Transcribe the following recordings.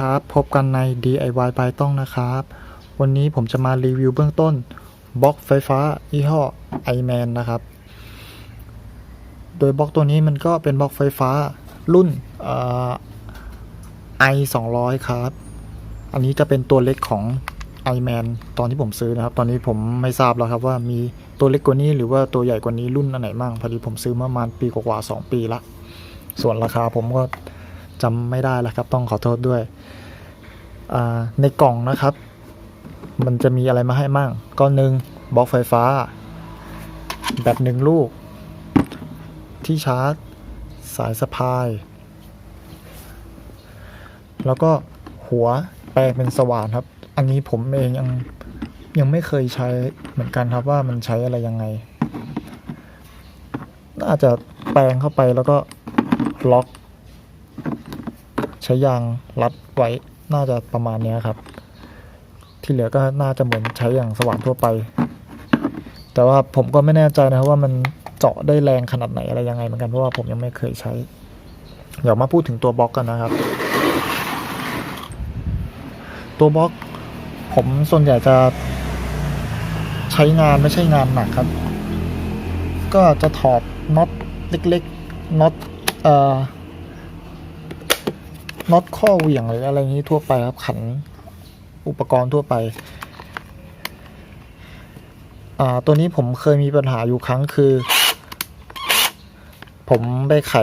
ครับพบกันใน DIY บายต้องนะครับ วันนี้ผมจะมารีวิวเบื้องต้นบล็อกไฟฟ้ายี่ห้อ iMan นะครับ โดยบล็อกตัวนี้มันก็เป็นบล็อกไฟฟ้ารุ่นเอ่อ i 2 0 0ครับ อันนี้จะเป็นตัวเล็กของ iMan ตอนที่ผมซื้อนะครับ ตอนนี้ผมไม่ทราบแล้วครับว่ามีตัวเล็กกว่านี้หรือว่าตัวใหญ่กว่านี้รุ่นอันไหนมั่งพอดีผมซื้อมาประมาณปีกว่าๆสองปีละ ส่วนราคาผมก็ จำไม่ได้แล้วครับ ต้องขอโทษด้วย ในกล่องนะครับ มันจะมีอะไรมาให้มั่ง ก็หนึ่งบล็อกไฟฟ้า แบตหนึ่งลูก ที่ชาร์จ สายสะพาย แล้วก็หัวแปลงเป็นสว่านครับ อันนี้ผมเองยังยังไม่เคยใช้เหมือนกันครับว่ามันใช้อะไรยังไง น่าจะแปลงเข้าไปแล้วก็ล็อก ใช้ยางรัดไว้น่าจะประมาณนี้ครับ ที่เหลือก็น่าจะเหมือนใช้อย่างสว่านทั่วไป แต่ว่าผมก็ไม่แน่ใจนะครับว่ามันเจาะได้แรงขนาดไหนอะไรยังไงเหมือนกันเพราะว่าผมยังไม่เคยใช้ เดี๋ยวมาพูดถึงตัวบล็อกกันนะครับ ตัวบล็อก ผมส่วนใหญ่จะใช้งานไม่ใช่งานหนักครับ ก็จะถอดน็อตเล็กๆน็อตเอ่อ น็อตข้อเหวี่ยงหรืออะไรนี้ทั่วไปครับขันอุปกรณ์ทั่วไป อ่าตัวนี้ผมเคยมีปัญหาอยู่ครั้งคือ ผมไปไข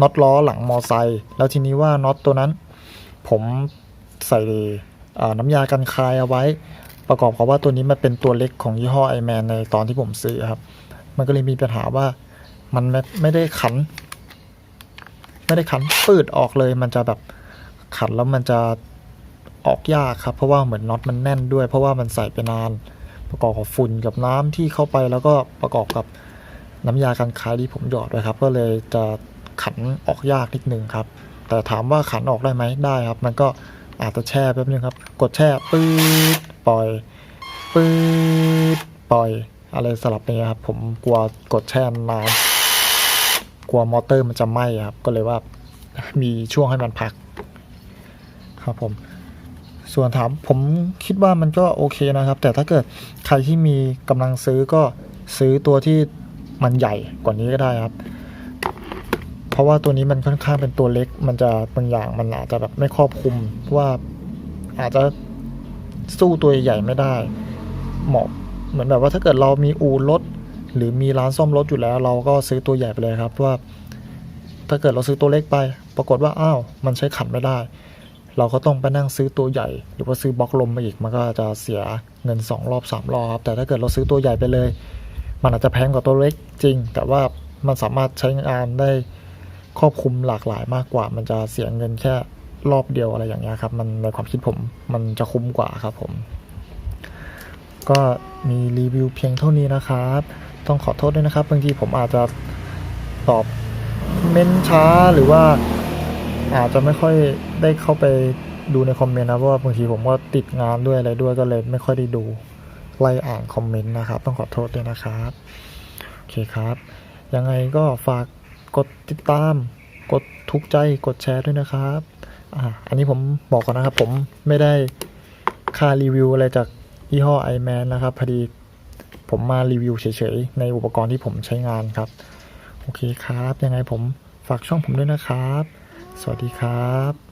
น็อตล้อหลังมอไซค์แล้วทีนี้ว่าน็อตตัวนั้น ผมใส่อ่าน้ำยากันคายเอาไว้ ประกอบกับว่าตัวนี้มันเป็นตัวเล็กของยี่ห้อไอแมนในตอนที่ผมซื้อครับ มันก็เลยมีปัญหาว่ามันไมไม่ได้ขัน ไม่ได้ขันปืดออกเลย มันจะแบบขันแล้วมันจะออกยากครับ เพราะว่าเหมือนน็อตมันแน่นด้วย เพราะว่ามันใส่ไปนาน ประกอบกับฝุ่นกับน้ำที่เข้าไปแล้วก็ประกอบกับน้ำยากันคายที่ผมหยอดไว้ครับ ก็เลยจะขันออกยากนิดนึงครับ แต่ถามว่าขันออกได้ไหมได้ครับ มันก็อาจจะแช่แป๊บนึงครับ กดแช่ปืดปล่อยปืดปล่อย อะไรสลับเงี้ยครับ ผมกลัวกดแช่นาน กลัวมอเตอร์มันจะไหม้ครับ ก็เลยว่ามีช่วงให้มันพัก ครับผม ส่วนถามผมคิดว่ามันก็โอเคนะครับ แต่ถ้าเกิดใครที่มีกำลังซื้อก็ซื้อตัวที่มันใหญ่กว่านี้ก็ได้ครับ เพราะว่าตัวนี้มันค่อนข้างเป็นตัวเล็ก มันจะบางอย่างมันอาจจะแบบไม่ครอบคลุมว่าอาจจะสู้ตัวใหญ่ไม่ได้ เหมาะเหมือนแบบว่าถ้าเกิดเรามีอูรถ หรือมีร้านซ่อมรถอยู่แล้ว เราก็ซื้อตัวใหญ่ไปเลยครับว่า ถ้าเกิดเราซื้อตัวเล็กไป ปรากฏว่าอ้าวมันใช้ขันไม่ได้ เราก็ต้องไปนั่งซื้อตัวใหญ่ หรือว่าซื้อบล็อกลมมาอีกมันก็จะเสียเงิน 2 รอบ 3 รอบครับแต่ถ้าเกิดเราซื้อตัวใหญ่ไปเลย มันอาจจะแพงกว่าตัวเล็กจริง แต่ว่ามันสามารถใช้งานได้ครอบคลุมหลากหลายมากกว่า มันจะเสียเงินแค่รอบเดียวอะไรอย่างเงี้ยครับ มันในความคิดผมมันจะคุ้มกว่าครับผม ก็มีรีวิวเพียงเท่านี้นะครับ ต้องขอโทษด้วยนะครับ บางทีผมอาจจะตอบเม้นช้าหรือว่าอาจจะไม่ค่อยได้เข้าไปดูในคอมเมนต์นะเพราะว่าบางทีผมก็ติดงานด้วยอะไรด้วยก็เลยไม่ค่อยได้ดูไล่อ่านคอมเมนต์นะครับ ต้องขอโทษด้วยนะครับโอเคครับ ยังไงก็ฝากกดติดตาม กดทุกใจกดแชร์ด้วยนะครับอ่าอันนี้ผมบอกก่อนนะครับ ผมไม่ได้ค่ารีวิวอะไรจาก ยี่ห้อ iMan นะครับ พอดีผมมารีวิวเฉยๆ ในอุปกรณ์ที่ผมใช้งานครับ โอเคครับ ยังไงผมฝากช่องผมด้วยนะครับ สวัสดีครับ